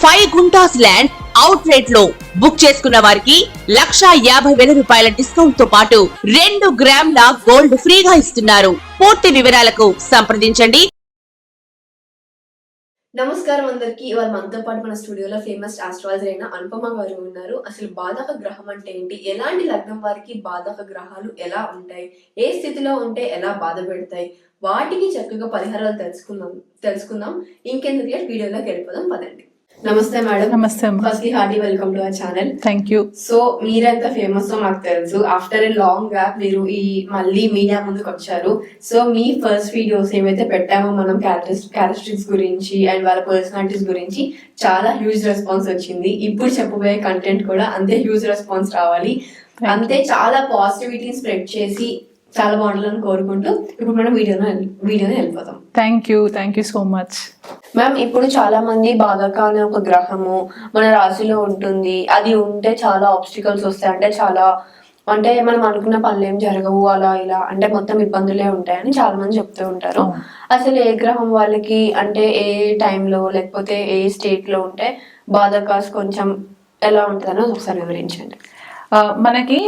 Five guntas land out రేట్లో book చేసుకున్న వారికి లక్షా యాభై వేల రూపాయల డిస్కౌంట్తో పాటు రెండు గ్రాముల గోల్డ్ ఫ్రీగా ఇస్తున్నారు. పూర్తి వివరాలకు సంప్రదించండి. నమస్కారం అందరికి. ఇవాళ మనతో పాటు మన స్టూడియోలో ఫేమస్ ఆస్ట్రాలజర్ అయిన అనుపమ గారు ఉన్నారు. అసలు బాధక గ్రహం అంటే ఏంటి? ఎలాంటి లగ్నం వారికి బాధక గ్రహాలు ఎలా ఉంటాయి? ఏ స్థితిలో ఉంటే ఎలా బాధ పెడతాయి? వాటికి చక్కగా పరిహారాలు తెలుసుకుందాం తెలుసుకుందాం. ఇంకెందుకు వీడియోలోకి వెళ్ళిపోదాం పదండి. నమస్తే మేడం. నమస్తే firstly hearty welcome to our channel thank you so మీరెంత ఫేమస్ మాకు తెలుసు. ఆఫ్టర్ ఏ లాంగ్ గ్యాప్ మీరు ఈ మళ్ళీ మీడియా ముందుకు వచ్చారు. సో మీ ఫస్ట్ వీడియోస్ ఏవైతే పెట్టామో మనం క్యారెక్టరిస్టిక్స్ గురించి అండ్ వాళ్ళ పర్సనాలిటీస్ గురించి చాలా హ్యూజ్ రెస్పాన్స్ వచ్చింది. ఇప్పుడు చెప్పబోయే కంటెంట్ కూడా అంతే హ్యూజ్ రెస్పాన్స్ రావాలి. అంతే చాలా పాజిటివిటీని స్ప్రెడ్ చేసి చాలా బాగుండాలని కోరుకుంటూ ఇప్పుడు మనం వీడియోలో వీడియోని వెళ్ళిపోతాం. Thank you thank you so much ma'am ఇప్పుడు చాలా మంది బాధక అనే ఒక గ్రహము మన రాశిలో ఉంటుంది. అది ఉంటే చాలా ఆబ్స్టికల్స్ వస్తాయి. అంటే చాలా అంటే మనం అనుకున్న పనులు ఏం జరగవు అలా ఇలా అంటే మొత్తం ఇబ్బందులే ఉంటాయని చాలా మంది చెప్తూ ఉంటారు. అసలు ఏ గ్రహం వాళ్ళకి అంటే ఏ టైంలో లేకపోతే ఏ స్టేట్లో ఉంటే బాధకాస్ కొంచెం ఎలా ఉంటుందని ఒకసారి వివరించండి. మనకి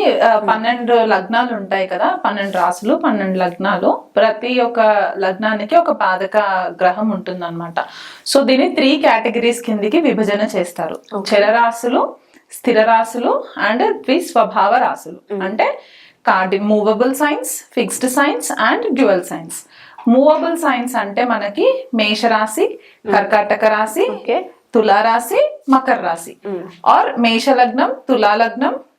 పన్నెండు లగ్నాలు ఉంటాయి కదా పన్నెండు రాసులు పన్నెండు లగ్నాలు. ప్రతి ఒక్క లగ్నానికి ఒక బాధక గ్రహం ఉంటుందన్నమాట. సో దీన్ని త్రీ కేటగిరీస్ కిందికి విభజన చేస్తారు. చరరాశులు స్థిర రాశులు అండ్ ద్విస్వభావ రాశులు అంటే Cardy movable signs fixed signs and dual signs. Movable signs అంటే మనకి మేషరాశి కర్కాటక రాశి తులారాశి మకర రాశి. ఆర్ మేష లగ్నం తులా లగ్నం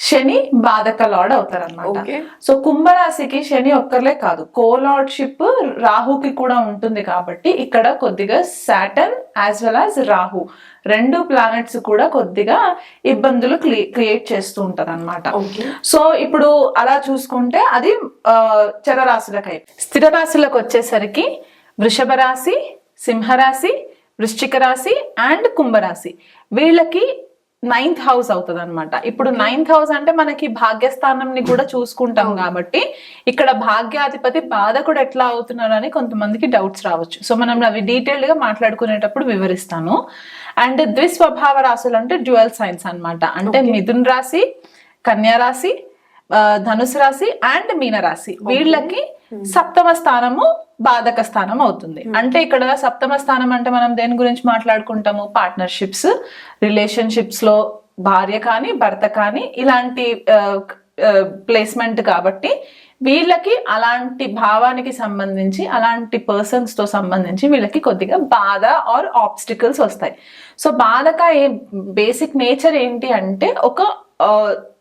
శని బాధక లార్డ్ అవుతారు అనమాట. సో కుంభరాశికి శని ఒక్కర్లే కాదు. కోలార్డ్షిప్ రాహుకి కూడా ఉంటుంది కాబట్టి ఇక్కడ కొద్దిగా Saturn as well as Rahu. రెండు ప్లానెట్స్ కూడా కొద్దిగా ఇబ్బందులు క్రియేట్ చేస్తూ ఉంటది అనమాట సో ఇప్పుడు అలా చూసుకుంటే అది ఆ, చరరాశులకై. స్థిర రాశులకు వచ్చేసరికి వృషభ రాశి సింహరాశి వృశ్చిక రాశి అండ్ కుంభరాశి. వీళ్ళకి నైన్త్ హౌస్ అవుతుంది అనమాట ఇప్పుడు నైన్త్ హౌస్ అంటే మనకి భాగ్యస్థానంని కూడా చూసుకుంటాం కాబట్టి ఇక్కడ భాగ్యాధిపతి బాధకుడు ఎట్లా అవుతున్నాడు అని కొంతమందికి డౌట్స్ రావచ్చు. సో మనం అవి డీటెయిల్డ్గా మాట్లాడుకునేటప్పుడు వివరిస్తాను. అండ్ ద్విస్వభావ రాశులు అంటే డ్యువల్ సైన్స్ అన్నమాట. అంటే మిథున్ రాశి కన్యా రాశి ధనుసు రాశి అండ్ మీన రాశి వీళ్ళకి సప్తమ స్థానము బాధక స్థానం అవుతుంది అంటే ఇక్కడ సప్తమ స్థానం అంటే మనం దేని గురించి మాట్లాడుకుంటాము? పార్ట్నర్షిప్స్ రిలేషన్షిప్స్లో భార్య కానీ భర్త కానీ ఇలాంటి ప్లేస్మెంట్ కాబట్టి వీళ్ళకి అలాంటి భావానికి సంబంధించి అలాంటి పర్సన్స్తో సంబంధించి వీళ్ళకి కొద్దిగా బాధ ఆర్ ఆబ్స్టికల్స్ వస్తాయి. సో బాధక ఏ బేసిక్ నేచర్ ఏంటి అంటే ఒక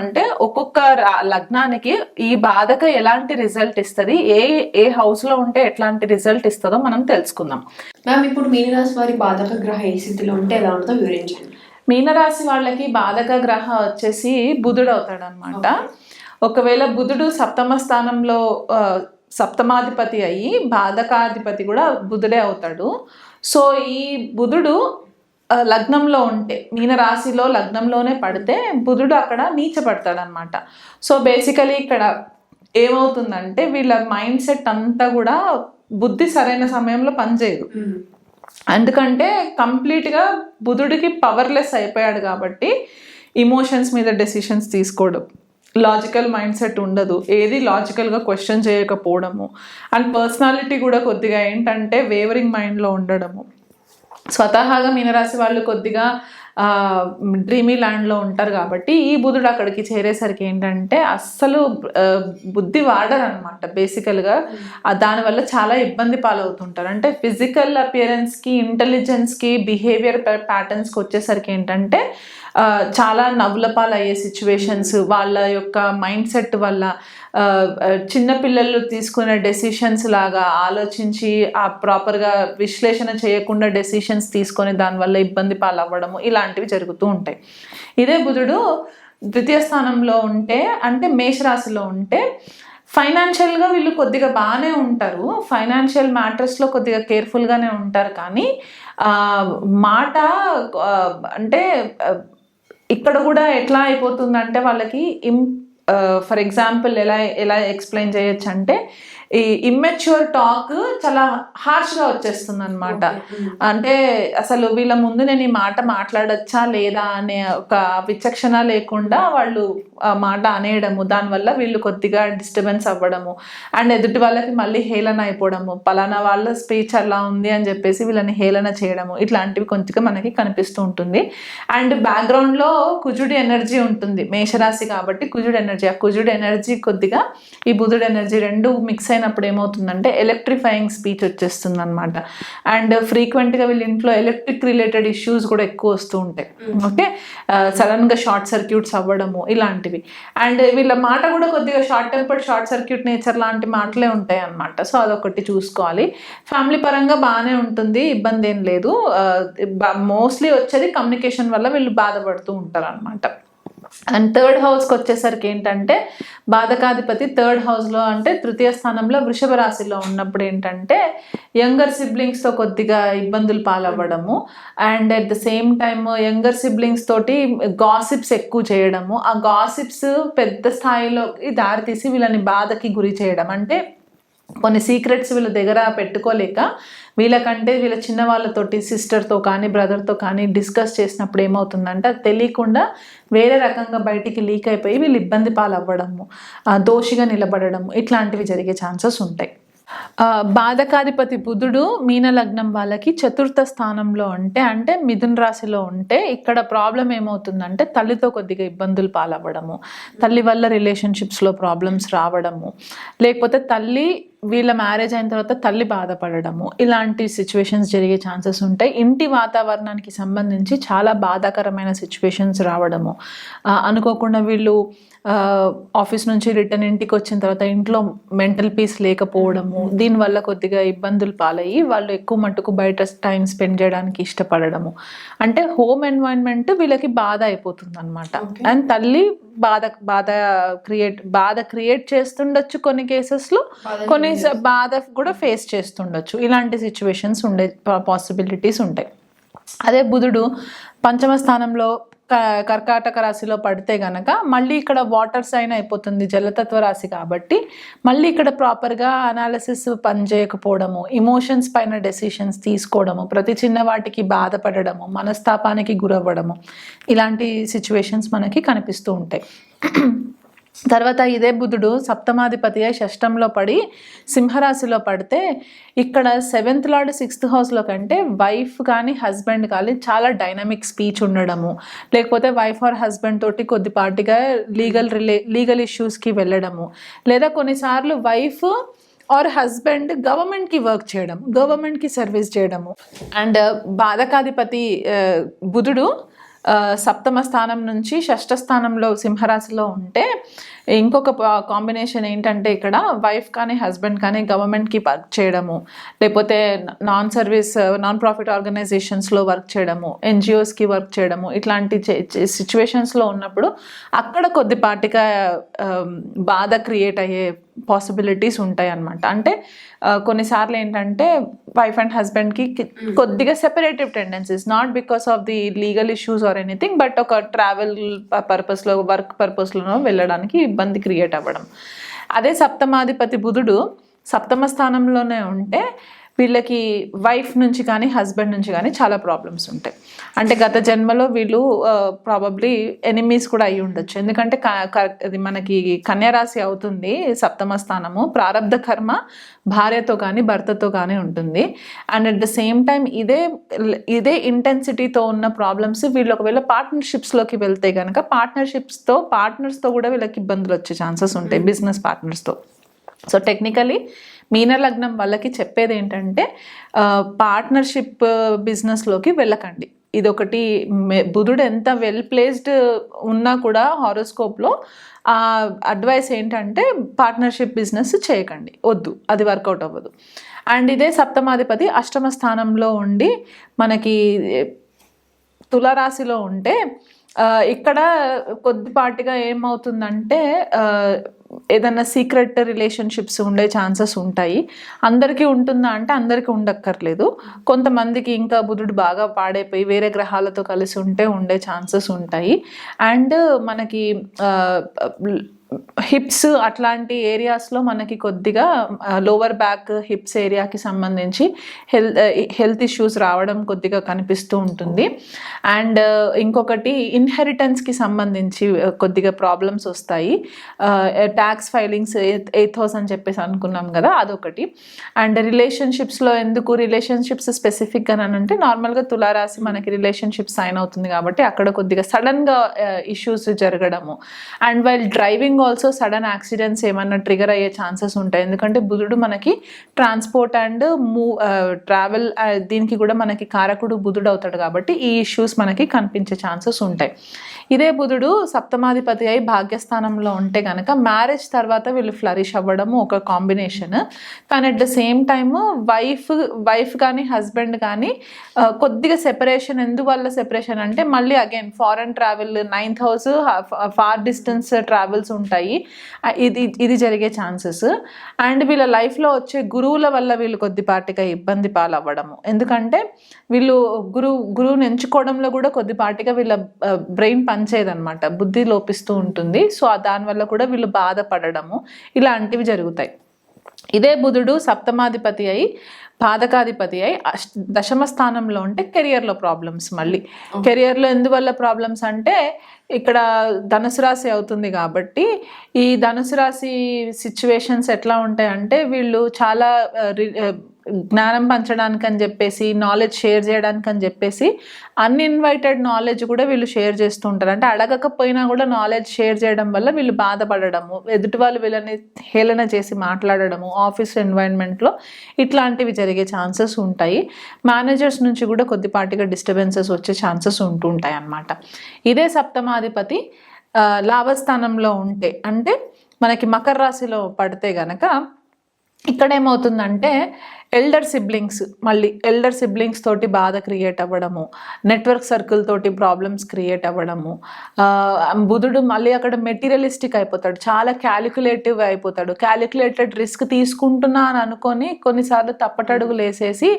చేద్దామంటే ఒక్కొక్క లగ్నానికి ఈ బాధక ఎలాంటి రిజల్ట్ ఇస్తది? ఏ ఏ హౌస్లో ఉంటే ఎట్లాంటి రిజల్ట్ ఇస్తుందో మనం తెలుసుకుందాం. మ్యామ్ ఇప్పుడు మీనరాశి వారి బాధక గ్రహ ఏ స్థితిలో ఉంటే ఎలా ఉంటుందో వివరించండి. మీనరాశి వాళ్ళకి బాధక గ్రహ వచ్చేసి బుధుడు అవుతాడు అనమాట ఒకవేళ బుధుడు సప్తమ స్థానంలో సప్తమాధిపతి అయ్యి బాధకాధిపతి కూడా బుధుడే అవుతాడు. సో ఈ బుధుడు లగ్నంలో ఉంటే మీన రాశిలో లగ్నంలోనే పడితే బుధుడు అక్కడ నీచపడతాడు అనమాట సో బేసికలీ ఇక్కడ ఏమవుతుందంటే వీళ్ళ మైండ్ సెట్ అంతా కూడా బుద్ధి సరైన సమయంలో పనిచేయదు. ఎందుకంటే కంప్లీట్గా బుధుడికి పవర్లెస్ అయిపోయాడు కాబట్టి ఇమోషన్స్ మీద డెసిషన్స్ తీసుకోవడం లాజికల్ మైండ్ సెట్ ఉండదు. ఏది లాజికల్గా క్వశ్చన్ చేయకపోవడము. అండ్ పర్సనాలిటీ కూడా కొద్దిగా ఏంటంటే వేవరింగ్ మైండ్లో ఉండడము. స్వతహాగా మీనరాశి వాళ్ళు కొద్దిగా డ్రీమీ ల్యాండ్లో ఉంటారు కాబట్టి ఈ బుధుడు అక్కడికి చేరేసరికి ఏంటంటే అస్సలు బుద్ధి వాడరు అనమాట బేసికల్గా దానివల్ల చాలా ఇబ్బంది పాలవుతుంటారు. అంటే ఫిజికల్ అపియరెన్స్కి ఇంటెలిజెన్స్కి బిహేవియర్ ప్యాటర్న్స్కి వచ్చేసరికి ఏంటంటే చాలా నవ్వుల పాలు అయ్యే సిచ్యువేషన్స్ వాళ్ళ యొక్క మైండ్ సెట్ వల్ల చిన్నపిల్లలు తీసుకునే డెసిషన్స్ లాగా ఆలోచించి ఆ ప్రాపర్గా విశ్లేషణ చేయకుండా డెసిషన్స్ తీసుకొని దానివల్ల ఇబ్బంది పాలవ్వడము ఇలాంటివి జరుగుతూ ఉంటాయి. ఇదే బుధుడు ద్వితీయ స్థానంలో ఉంటే అంటే మేషరాశిలో ఉంటే ఫైనాన్షియల్గా వీళ్ళు కొద్దిగా బాగానే ఉంటారు. ఫైనాన్షియల్ మ్యాటర్స్లో కొద్దిగా కేర్ఫుల్గానే ఉంటారు కానీ మాట అంటే ఇక్కడ కూడా ఎట్లా అయిపోతుందంటే వాళ్ళకి ఇం ఫర్ ఎగ్జాంపుల్ ఎలా ఎలా ఎక్స్ప్లెయిన్ చేయొచ్చు అంటే ఈ ఇమ్మెచ్యూర్ టాక్ చాలా హార్ష్గా వచ్చేస్తుంది అనమాట అంటే అసలు వీళ్ళ ముందు నేను ఈ మాట మాట్లాడచ్చా లేదా అనే ఒక విచక్షణ లేకుండా వాళ్ళు ఆ మాట అనేయడము దానివల్ల వీళ్ళు కొద్దిగా డిస్టర్బెన్స్ అవ్వడము అండ్ ఎదుటి వాళ్ళకి మళ్ళీ హేళన అయిపోవడము పలానా వాళ్ళ స్పీచ్ అలా ఉంది అని చెప్పేసి వీళ్ళని హేళన చేయడము ఇట్లాంటివి కొంచెం మనకి కనిపిస్తూ ఉంటుంది. అండ్ బ్యాక్గ్రౌండ్లో కుజుడి ఎనర్జీ ఉంటుంది మేషరాశి కాబట్టి కుజుడు ఎనర్జీ ఆ కుజుడు ఎనర్జీ కొద్దిగా ఈ బుధుడు ఎనర్జీ రెండు మిక్స్ అయినప్పుడు ఏమవుతుందంటే ఎలక్ట్రిఫైయింగ్ స్పీచ్ వచ్చేస్తుంది అనమాట అండ్ ఫ్రీక్వెంట్గా వీళ్ళ ఇంట్లో ఎలక్ట్రిక్ రిలేటెడ్ ఇష్యూస్ కూడా ఎక్కువ వస్తూ ఉంటాయి. ఓకే సడన్గా షార్ట్ సర్క్యూట్స్ అవ్వడము ఇలాంటివి. అండ్ వీళ్ళ మాట కూడా కొద్దిగా short tempered short circuit nature లాంటి మాటలే ఉంటాయి అనమాట సో అదొకటి చూసుకోవాలి. ఫ్యామిలీ పరంగా బాగానే ఉంటుంది ఇబ్బంది ఏం లేదు. మోస్ట్లీ వచ్చేది కమ్యూనికేషన్ వల్ల వీళ్ళు బాధపడుతూ ఉంటారు అనమాట అండ్ థర్డ్ హౌస్కి వచ్చేసరికి ఏంటంటే బాధకాధిపతి థర్డ్ హౌస్లో అంటే తృతీయ స్థానంలో వృషభ రాశిలో ఉన్నప్పుడు ఏంటంటే యంగర్ సిబ్లింగ్స్తో కొద్దిగా ఇబ్బందులు పాలవ్వడము. And at the same time younger siblings తోటి గాసిప్స్ ఎక్కువ చేయడము. ఆ గాసిప్స్ పెద్ద స్థాయిలోకి దారితీసి వీళ్ళని బాధకి గురి చేయడం. అంటే కొన్ని సీక్రెట్స్ వీళ్ళ దగ్గర పెట్టుకోలేక వీళ్ళకంటే వీళ్ళ చిన్న వాళ్ళతోటి సిస్టర్తో కానీ బ్రదర్తో కానీ డిస్కస్ చేసినప్పుడు ఏమవుతుందంటే అది తెలియకుండా వేరే రకంగా బయటికి లీక్ అయిపోయి వీళ్ళు ఇబ్బంది పాలవ్వడము దోషిగా నిలబడడము ఇట్లాంటివి జరిగే ఛాన్సెస్ ఉంటాయి. బాధకాధిపతి బుధుడు మీన లగ్నం వాళ్ళకి చతుర్థ స్థానంలో ఉంటే అంటే మిథున్ రాశిలో ఉంటే ఇక్కడ ప్రాబ్లం ఏమవుతుందంటే తల్లితో కొద్దిగా ఇబ్బందులు పాలవ్వడము తల్లి వల్ల రిలేషన్షిప్స్లో ప్రాబ్లమ్స్ రావడము లేకపోతే తల్లి వీళ్ళ మ్యారేజ్ అయిన తర్వాత తల్లి బాధపడడము. ఇలాంటి సిచ్యువేషన్స్ జరిగే ఛాన్సెస్ ఉంటాయి. ఇంటి వాతావరణానికి సంబంధించి చాలా బాధాకరమైన సిచ్యువేషన్స్ రావడము. అనుకోకుండా వీళ్ళు ఆఫీస్ నుంచి రిటర్న్ ఇంటికి వచ్చిన తర్వాత ఇంట్లో మెంటల్ పీస్ లేకపోవడము. దీనివల్ల కొద్దిగా ఇబ్బందులు పాలయ్యి వాళ్ళు ఎక్కువ మట్టుకు బయట టైం స్పెండ్ చేయడానికి ఇష్టపడడము. అంటే హోమ్ ఎన్వైరన్మెంట్ వీళ్ళకి బాధ అయిపోతుంది అనమాట అండ్ తల్లి బాధ బాధ క్రియేట్ బాధ క్రియేట్ చేస్తుండొచ్చు కొన్ని కేసెస్లో కొన్ని స- బాధ కూడా ఫేస్ చేస్తుండొచ్చు. ఇలాంటి సిచ్యువేషన్స్ ఉండే పాసిబిలిటీస్ ఉంటాయి. అదే బుధుడు పంచమ స్థానంలో కర్కాటక రాశిలో పడితే గనక మళ్ళీ ఇక్కడ వాటర్ సైన్ అయిపోతుంది జలతత్వ రాశి కాబట్టి మళ్ళీ ఇక్కడ ప్రాపర్గా అనాలిసిస్ పనిచేయకపోవడము ఇమోషన్స్ పైన డెసిషన్స్ తీసుకోవడము ప్రతి చిన్న వాటికి బాధపడడము మనస్తాపానికి గురవ్వడము ఇలాంటి సిచ్యువేషన్స్ మనకి కనిపిస్తూ ఉంటాయి. తర్వాత ఇదే బుధుడు సప్తమాధిపతి షష్టంలో పడి సింహరాశిలో పడితే ఇక్కడ సెవెంత్ లార్డ్ సిక్స్త్ హౌస్లో కంటే వైఫ్ కానీ హస్బెండ్ కానీ చాలా డైనమిక్ స్పీచ్ ఉండడము. లేకపోతే వైఫ్ ఆర్ హస్బెండ్ తోటి కొద్దిపాటిగా లీగల్ రిలే లీగల్ ఇష్యూస్కి వెళ్ళడము. లేదా కొన్నిసార్లు వైఫ్ ఆర్ హస్బెండ్ గవర్నమెంట్కి వర్క్ చేయడం గవర్నమెంట్కి సర్వీస్ చేయడము. అండ్ బాధకాధిపతి బుధుడు సప్తమ స్థానం నుంచి షష్ఠ స్థానంలో సింహరాశిలో ఉంటే ఇంకొక కాంబినేషన్ ఏంటంటే ఇక్కడ వైఫ్ కానీ హస్బెండ్ కానీ గవర్నమెంట్కి వర్క్ చేయడము లేకపోతే నాన్ సర్వీస్ నాన్ ప్రాఫిట్ ఆర్గనైజేషన్స్లో వర్క్ చేయడము ఎన్జిఓస్కి వర్క్ చేయడము ఇట్లాంటి సిచ్యువేషన్స్లో ఉన్నప్పుడు అక్కడ కొద్దిపాటిగా బాధ క్రియేట్ అయ్యే పాసిబిలిటీస్ ఉంటాయి అన్నమాట అంటే కొన్నిసార్లు ఏంటంటే వైఫ్ అండ్ హస్బెండ్కి కొద్దిగా separative tendencies not because of the legal issues or anything but ఒక ట్రావెల్ పర్పస్లో వర్క్ పర్పస్లోనో వెళ్ళడానికి ఇబ్బంది క్రియేట్ అవ్వడం. అదే సప్తమాధిపతి బుధుడు సప్తమ స్థానంలోనే ఉంటే వీళ్ళకి వైఫ్ నుంచి కానీ హస్బెండ్ నుంచి కానీ చాలా ప్రాబ్లమ్స్ ఉంటాయి. అంటే గత జన్మలో వీళ్ళు ప్రాబబ్లీ ఎనిమీస్ కూడా అయి ఉండొచ్చు. ఎందుకంటే అది మనకి కన్యారాశి అవుతుంది సప్తమ స్థానము. ప్రారంధ కర్మ భార్యతో కానీ భర్తతో కానీ ఉంటుంది. And at the same time ఇదే ఇదే ఇంటెన్సిటీతో ఉన్న ప్రాబ్లమ్స్ వీళ్ళు ఒకవేళ పార్ట్నర్షిప్స్లోకి వెళ్తే కనుక పార్ట్నర్షిప్స్తో పార్ట్నర్స్తో కూడా వీళ్ళకి ఇబ్బందులు వచ్చే ఛాన్సెస్ ఉంటాయి బిజినెస్ పార్ట్నర్స్తో సో టెక్నికలీ మీన లగ్నం వాళ్ళకి చెప్పేది ఏంటంటే పార్ట్నర్షిప్ బిజినెస్లోకి వెళ్ళకండి. ఇదొకటి బుధుడు ఎంత వెల్ ప్లేస్డ్ ఉన్నా కూడా హారోస్కోప్లో ఆ అడ్వైస్ ఏంటంటే పార్ట్నర్షిప్ బిజినెస్ చేయకండి. వద్దు అది వర్కౌట్ అవ్వదు. అండ్ ఇదే సప్తమాధిపతి అష్టమ స్థానంలో ఉండి మనకి తులారాశిలో ఉంటే ఇక్కడ కొద్దిపాటిగా ఏమవుతుందంటే ఏదైనా సీక్రెట్ రిలేషన్షిప్స్ ఉండే ఛాన్సెస్ ఉంటాయి. అందరికీ ఉంటుందా అంటే అందరికీ ఉండక్కర్లేదు. కొంతమందికి ఇంకా బుధుడు బాగా పాడైపోయి వేరే గ్రహాలతో కలిసి ఉంటే ఉండే ఛాన్సెస్ ఉంటాయి. అండ్ మనకి హిప్స్ అట్లాంటి ఏరియాస్లో మనకి కొద్దిగా లోవర్ బ్యాక్ హిప్స్ ఏరియాకి సంబంధించి హెల్త్ హెల్త్ ఇష్యూస్ రావడం కొద్దిగా కనిపిస్తూ ఉంటుంది. అండ్ ఇంకొకటి ఇన్హెరిటెన్స్కి సంబంధించి కొద్దిగా ప్రాబ్లమ్స్ వస్తాయి. ట్యాక్స్ ఫైలింగ్స్ ఎయిత్ హౌస్ అని చెప్పేసి అనుకున్నాం కదా అదొకటి. అండ్ రిలేషన్షిప్స్లో ఎందుకు రిలేషన్షిప్స్ స్పెసిఫిక్గా అంటే నార్మల్గా తులారాశి మనకి రిలేషన్షిప్ సైన్ అవుతుంది కాబట్టి అక్కడ కొద్దిగా సడన్గా issues జరగడము. And while driving also sudden accidents ఏమన్నా ట్రిగర్ అయ్యే ఛాన్సెస్ ఉంటాయి. ఎందుకంటే బుధుడు మనకి ట్రాన్స్పోర్ట్ అండ్ మూవ్ ట్రావెల్ దీనికి కూడా మనకి కారకుడు బుధుడు అవుతాడు కాబట్టి ఈ ఇష్యూస్ మనకి కనిపించే ఛాన్సెస్ ఉంటాయి. ఇదే బుధుడు సప్తమాధిపతి అయి భాగ్యస్థానంలో ఉంటే కనుక మ్యారేజ్ తర్వాత వీళ్ళు ఫ్లరిష్ అవ్వడము ఒక కాంబినేషన్ కానీ at the same time wife wife కానీ హస్బెండ్ కానీ uh, కొద్దిగా సెపరేషన్ ఎందువల్ల సెపరేషన్ అంటే మళ్ళీ again foreign travel ninth house far distance travels ఉంటాయి ఉంటాయి. ఇది ఇది జరిగే ఛాన్సెస్. అండ్ వీళ్ళ లైఫ్లో వచ్చే గురువుల వల్ల వీళ్ళు కొద్దిపాటిగా ఇబ్బంది పాలవ్వడము. ఎందుకంటే వీళ్ళు గురువు గురువుని ఎంచుకోవడంలో కూడా కొద్దిపాటిగా వీళ్ళ బ్రెయిన్ పనిచేయదనమాట బుద్ధి లోపిస్తూ ఉంటుంది. సో దానివల్ల కూడా వీళ్ళు బాధపడడము. ఇలాంటివి జరుగుతాయి. ఇదే బుధుడు సప్తమాధిపతి అయి పాదకాధిపతి అయి అష్- దశమ స్థానంలో ఉంటే కెరియర్లో ప్రాబ్లమ్స్ మళ్ళీ. కెరియర్లో ఎందువల్ల ప్రాబ్లమ్స్ అంటే ఇక్కడ ధనుసు రాశి అవుతుంది కాబట్టి ఈ ధనుసు రాశి సిచ్యువేషన్స్ ఎట్లా ఉంటాయి అంటే వీళ్ళు చాలా జ్ఞానం పంచడానికి అని చెప్పేసి నాలెడ్జ్ షేర్ చేయడానికి అని చెప్పేసి అన్ఇన్వైటెడ్ నాలెడ్జ్ కూడా వీళ్ళు షేర్ చేస్తూ ఉంటారు. అంటే అడగకపోయినా కూడా నాలెడ్జ్ షేర్ చేయడం వల్ల వీళ్ళు బాధపడడము ఎదుటి వాళ్ళు వీళ్ళని హేళన చేసి మాట్లాడడము ఆఫీస్ ఎన్వైరన్మెంట్లో ఇట్లాంటివి జరిగే ఛాన్సెస్ ఉంటాయి. మేనేజర్స్ నుంచి కూడా కొద్దిపాటిగా డిస్టర్బెన్సెస్ వచ్చే ఛాన్సెస్ ఉంటుంటాయి అన్నమాట. ఇదే సప్తమాధిపతి లాభస్థానంలో ఉంటే అంటే మనకి మకర రాశిలో పడితే గనక ఇక్కడ ఏమవుతుందంటే ఎల్డర్ సిబ్లింగ్స్ మళ్ళీ ఎల్డర్ సిబ్లింగ్స్ తోటి బాధ క్రియేట్ అవ్వడము నెట్వర్క్ సర్కిల్ తోటి ప్రాబ్లమ్స్ క్రియేట్ అవ్వడము. బుధుడు మళ్ళీ అక్కడ మెటీరియలిస్టిక్ అయిపోతాడు చాలా క్యాలిక్యులేటివ్ అయిపోతాడు. క్యాలిక్యులేటెడ్ రిస్క్ తీసుకుంటున్నా అని అనుకొని కొన్నిసార్లు తప్పటడుగులు వేసేసి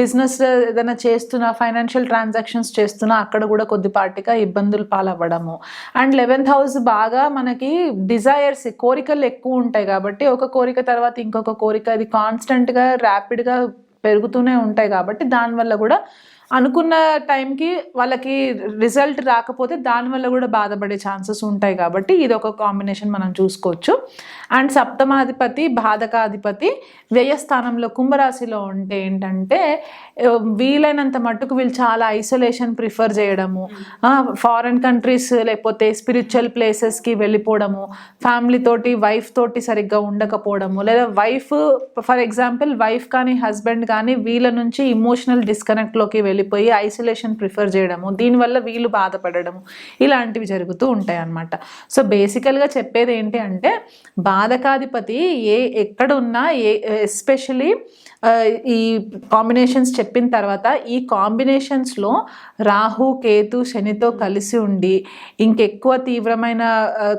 బిజినెస్ ఏదైనా చేస్తున్నా ఫైనాన్షియల్ ట్రాన్సాక్షన్స్ చేస్తున్నా అక్కడ కూడా కొద్దిపాటిగా ఇబ్బందులు పాలవ్వడము. అండ్ లెవెన్త్ హౌస్ బాగా మనకి డిజైర్స్ కోరికలు ఎక్కువ ఉంటాయి కాబట్టి ఒక కోరిక తర్వాత ఇంకొక కోరిక అది కాన్స్టెంట్గా ర్యాపిడ్గా పెరుగుతూనే ఉంటాయి కాబట్టి దానివల్ల కూడా అనుకున్న టైంకి వాళ్ళకి రిజల్ట్ రాకపోతే దానివల్ల కూడా బాధపడే ఛాన్సెస్ ఉంటాయి కాబట్టి ఇది ఒక కాంబినేషన్ మనం చూసుకోవచ్చు. అండ్ సప్తమాధిపతి బాధకాధిపతి వ్యయస్థానంలో కుంభరాశిలో ఉంటే ఏంటంటే వీలైనంత మట్టుకు వీళ్ళు చాలా ఐసోలేషన్ ప్రిఫర్ చేయడము ఫారెన్ కంట్రీస్ లేకపోతే స్పిరిచువల్ ప్లేసెస్కి వెళ్ళిపోవడము ఫ్యామిలీ తోటి వైఫ్ తోటి సరిగ్గా ఉండకపోవడము లేదా వైఫ్ ఫర్ ఎగ్జాంపుల్ వైఫ్ కానీ హస్బెండ్ కానీ వీళ్ళ నుంచి ఇమోషనల్ డిస్కనెక్ట్లోకి వెళ్ళి వెళ్ళిపోయి ఐసోలేషన్ ప్రిఫర్ చేయడము దీనివల్ల వీళ్ళు బాధపడడము ఇలాంటివి జరుగుతూ ఉంటాయి అన్నమాట సో బేసికల్గా చెప్పేది ఏంటి అంటే బాధకాధిపతి ఏ ఎక్కడున్నా ఏ ఎస్పెషలీ ఈ కాంబినేషన్స్ చెప్పిన తర్వాత ఈ కాంబినేషన్స్లో రాహు కేతు శనితో కలిసి ఉండి ఇంకెక్కువ తీవ్రమైన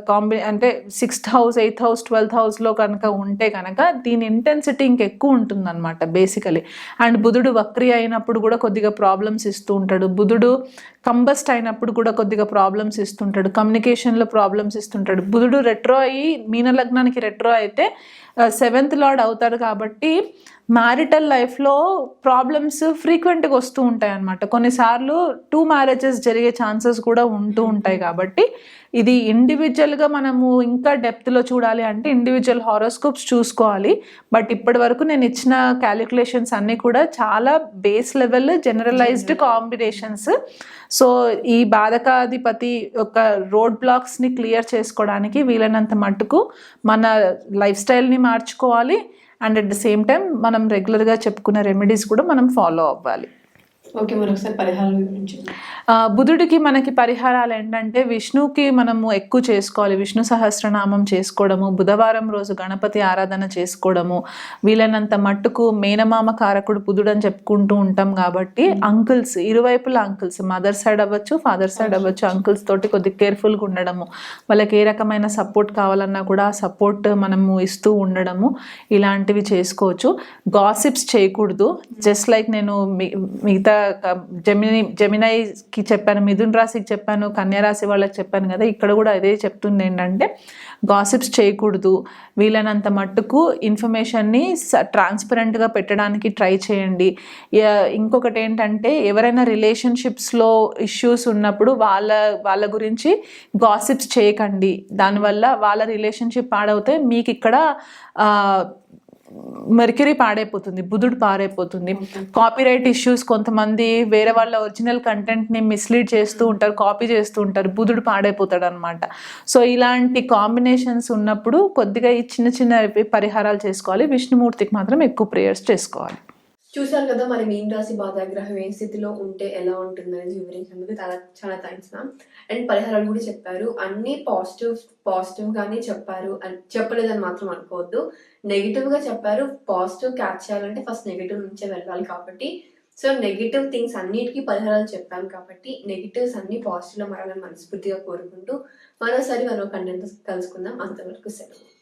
కాంబి అంటే sixth house eighth house twelfth హౌస్లో కనుక ఉంటే కనుక దీని ఇంటెన్సిటీ ఇంకెక్కువ ఉంటుందన్నమాట బేసికలీ అండ్ బుధుడు వక్రి అయినప్పుడు కూడా కొద్దిగా ప్రాబ్లమ్స్ ఇస్తూ ఉంటాడు. బుధుడు కంబస్ట్ అయినప్పుడు కూడా కొద్దిగా ప్రాబ్లమ్స్ ఇస్తుంటాడు కమ్యూనికేషన్లో ప్రాబ్లమ్స్ ఇస్తుంటాడు బుధుడు రెట్రో అయ్యి మీన లగ్నానికి రెట్రో అయితే సెవెంత్ లార్డ్ అవుతాడు కాబట్టి మ్యారిటల్ లైఫ్లో ప్రాబ్లమ్స్ ఫ్రీక్వెంట్గా వస్తూ ఉంటాయి అన్నమాట. కొన్నిసార్లు టూ మ్యారేజెస్ జరిగే ఛాన్సెస్ కూడా ఉంటూ ఉంటాయి కాబట్టి ఇది ఇండివిజువల్గా మనము ఇంకా డెప్త్లో చూడాలి అంటే ఇండివిజువల్ హారోస్కోప్స్ చూసుకోవాలి. బట్ ఇప్పటి వరకు నేను ఇచ్చిన క్యాలిక్యులేషన్స్ అన్నీ కూడా చాలా base level generalised combinations so ఈ బాధకాధిపతి యొక్క రోడ్ బ్లాక్స్ని క్లియర్ చేసుకోవడానికి వీలైనంత మట్టుకు మన లైఫ్ స్టైల్ని మార్చుకోవాలి. And at the same time మనం రెగ్యులర్గా చెప్పుకున్న రెమెడీస్ కూడా మనం ఫాలో అవ్వాలి. ఓకే మరొకసారి పరిహారం గురించి ఆ, బుధుడికి మనకి పరిహారాలు ఏంటంటే విష్ణుకి మనము ఎక్కువ చేసుకోవాలి. విష్ణు సహస్రనామం చేసుకోవడము బుధవారం రోజు గణపతి ఆరాధన చేసుకోవడము వీలైనంత మట్టుకు మేనమామ కారకుడు బుధుడు అని చెప్పుకుంటూ ఉంటాం కాబట్టి అంకుల్స్ ఇరువైపుల అంకుల్స్ మదర్ సైడ్ అవ్వచ్చు ఫాదర్ సైడ్ అవ్వచ్చు అంకుల్స్ తోటి కొద్దిగా కేర్ఫుల్గా ఉండడము వాళ్ళకి ఏ రకమైన సపోర్ట్ కావాలన్నా కూడా ఆ సపోర్ట్ మనము ఇస్తూ ఉండడము ఇలాంటివి చేసుకోవచ్చు. గాసిప్స్ చేయకూడదు. జస్ట్ లైక్ నేను మిగతా జమిని జమినైకి చెప్పాను మిథున్ రాశికి చెప్పాను కన్యా రాశి వాళ్ళకి చెప్పాను కదా ఇక్కడ కూడా అదే చెప్తుంది ఏంటంటే గాసిప్స్ చేయకూడదు. వీలైనంత మట్టుకు ఇన్ఫర్మేషన్ని ట్రాన్స్పరెంట్గా పెట్టడానికి ట్రై చేయండి. ఇంకొకటి ఏంటంటే ఎవరైనా రిలేషన్షిప్స్లో ఇష్యూస్ ఉన్నప్పుడు వాళ్ళ వాళ్ళ గురించి గాసిప్స్ చేయకండి. దానివల్ల వాళ్ళ రిలేషన్షిప్ పాడవుతే మీకు ఇక్కడ మెర్క్యూరీ పాడైపోతుంది బుధుడు పాడైపోతుంది. కాపీరైట్ ఇష్యూస్ కొంతమంది వేరే వాళ్ళ ఒరిజినల్ కంటెంట్ని మిస్లీడ్ చేస్తూ ఉంటారు కాపీ చేస్తూ ఉంటారు బుధుడు పాడైపోతాడు అనమాట సో ఇలాంటి కాంబినేషన్స్ ఉన్నప్పుడు కొద్దిగా ఈ చిన్న చిన్న పరిహారాలు చేసుకోవాలి. విష్ణుమూర్తికి మాత్రం ఎక్కువ ప్రేయర్స్ చేసుకోవాలి. చూసారు కదా మరి మీన రాశి బాధాగ్రహం ఏ స్థితిలో ఉంటే ఎలా ఉంటుంది అనేది వివరించినందుకు చాలా చాలా థ్యాంక్స్ మ్యామ్ అండ్ పరిహారాలు కూడా చెప్పారు. అన్ని పాజిటివ్ పాజిటివ్ గానే చెప్పారు అని చెప్పలేదని మాత్రం అనుకోవద్దు. నెగిటివ్గా చెప్పారు పాజిటివ్ క్యాచ్ చేయాలంటే ఫస్ట్ నెగిటివ్ నుంచే వెళ్ళాలి కాబట్టి. సో నెగిటివ్ థింగ్స్ అన్నిటికీ పరిహారాలు చెప్పాను కాబట్టి నెగిటివ్స్ అన్ని పాజిటివ్లో మారాలని మనస్ఫూర్తిగా కోరుకుంటూ మరోసారి మరో కంటెంట్ కలుసుకుందాం. అంతవరకు సెలవు.